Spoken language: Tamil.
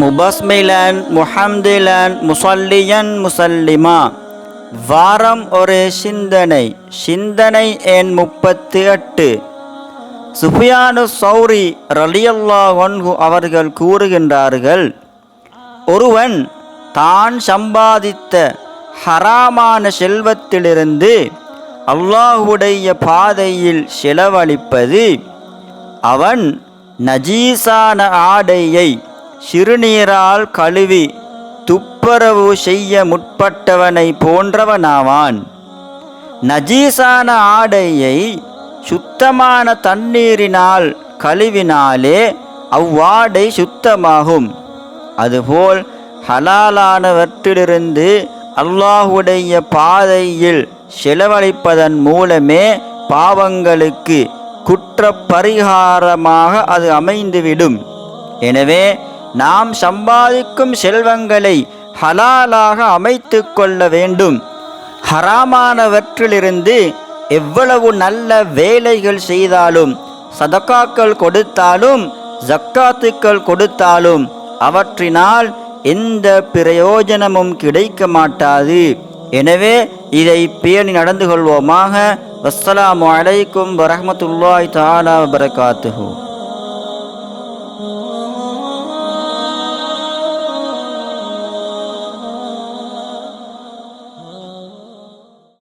முபஸ்மிலன் முஹம்திலன் முசல்லியன் முசல்லிமா. வாரம் ஒரு சிந்தனை சிந்தனை எண் முப்பத்து எட்டு. சுஃபியானு சௌரி ரலியல்லா ஒன்கு அவர்கள் கூறுகின்றார்கள் ஒருவன் தான் சம்பாதித்த ஹராமான செல்வத்திலிருந்து அல்லாஹுடைய பாதையில் செலவழிப்பது அவன் நஜீசான ஆடையை சிறுநீரால் கழுவி துப்புரவு செய்ய முற்பட்டவனை போன்றவனாவான். நஜீசான ஆடையை சுத்தமான தண்ணீரினால் கழுவினாலே அவ்வாடை சுத்தமாகும். அதுபோல் ஹலாலானவற்றிலிருந்து அல்லாஹுடைய பாதையில் செலவழிப்பதன் மூலமே பாவங்களுக்கு குற்ற பரிகாரமாக அது அமைந்துவிடும். எனவே நாம் சம்பாதிக்கும் செல்வங்களை ஹலாலாக அமைத்து கொள்ள வேண்டும். ஹராமானவற்றிலிருந்து எவ்வளவு நல்ல வேலைகள் செய்தாலும் சதக்காக்கள் கொடுத்தாலும் ஜக்காத்துக்கள் கொடுத்தாலும் அவற்றினால் எந்த பிரயோஜனமும் கிடைக்க மாட்டாது. எனவே இதை பேணி நடந்து கொள்வோமாக. வசலாம் அலைக்கும் வரமத்துல்லாய் தாலா வபரகாத்துஹு.